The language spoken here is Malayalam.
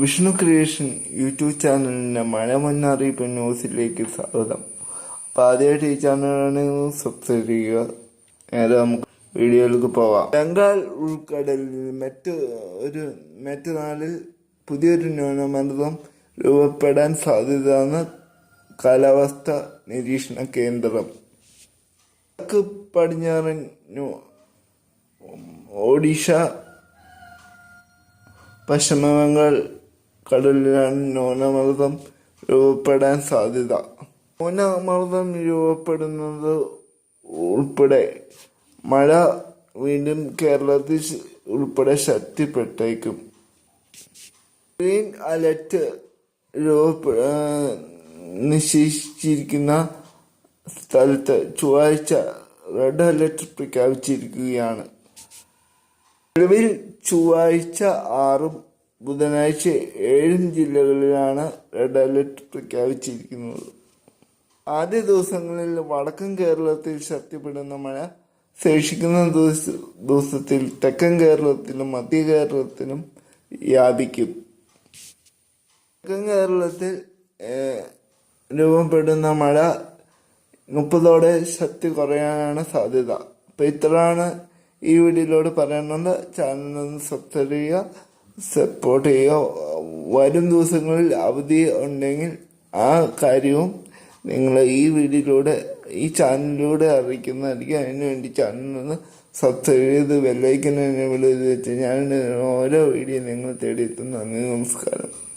വിഷ്ണു ക്രിയേഷൻ യൂട്യൂബ് ചാനലിന്റെ മഴ മുന്നറിയിപ്പ് ന്യൂസിലേക്ക് സ്വാഗതം. അപ്പം ആദ്യമായിട്ട് ഈ ചാനലാണ് സബ്സ്ക്രൈബ് ചെയ്യുക. നേരെ നമുക്ക് വീഡിയോയിലേക്ക് പോവാം. ബംഗാൾ ഉൾക്കടലിൽ മറ്റ് ഒരു മറ്റു നാളിൽ പുതിയൊരു ന്യൂനമർദ്ദം രൂപപ്പെടാൻ സാധ്യതയെന്ന് കാലാവസ്ഥ നിരീക്ഷണ കേന്ദ്രം. പടിഞ്ഞാറൻ ഒഡീഷ പശ്ചിമബംഗാൾ കടലിലാണ് ന്യൂനമർദ്ദം രൂപപ്പെടാൻ സാധ്യത. ന്യൂനമർദ്ദം രൂപപ്പെടുന്നത് ഉൾപ്പെടെ മഴ വീണ്ടും കേരളത്തിൽ ഉൾപ്പെടെ ശക്തിപ്പെട്ടേക്കും. ഗ്രീൻ അലർട്ട് രൂപ നിശ്ചയിച്ചിരിക്കുന്ന സ്ഥലത്ത് ചൊവ്വാഴ്ച റെഡ് അലർട്ട് പ്രഖ്യാപിച്ചിരിക്കുകയാണ്. നിലവിൽ ചൊവ്വാഴ്ച ആറും ബുധനാഴ്ച ഏഴും ജില്ലകളിലാണ് റെഡ് അലർട്ട് പ്രഖ്യാപിച്ചിരിക്കുന്നത്. ആദ്യ ദിവസങ്ങളിൽ വടക്കൻ കേരളത്തിൽ ശക്തിപ്പെടുന്ന മഴ ശേഷിക്കുന്ന ദിവസ ദിവസത്തിൽ തെക്കൻ കേരളത്തിലും മധ്യ കേരളത്തിലും വ്യാപിക്കും. തെക്കൻ കേരളത്തിൽ രൂപപ്പെടുന്ന മഴ മുപ്പതോടെ ശക്തി കുറയാനാണ് സാധ്യത. അപ്പോൾ ഇത്രയാണ് ഈ വീഡിയോയിലൂടെ പറയാനുള്ളത്. ചാനൽ ഒന്ന് സബ്സ്ക്രൈബ് ചെയ്യുക. സപ്പോർട്ട് ചെയ്യുക വരും ദിവസങ്ങളിൽ അവധി ഉണ്ടെങ്കിൽ ആ കാര്യവും നിങ്ങൾ ഈ വീഡിയോയിലൂടെ ഈ ചാനലിലൂടെ അറിയിക്കുന്നതായിരിക്കും. അതിനുവേണ്ടി ചാനലൊന്ന് സബ്സ്ക്രൈബ് ചെയ്ത് ബെല്ലൈക്കൻ എന്നെ വിളിച്ച് ഞാൻ ഓരോ വീഡിയോ നിങ്ങൾ തേടിയെത്തുന്നു നന്ദി നമസ്കാരം.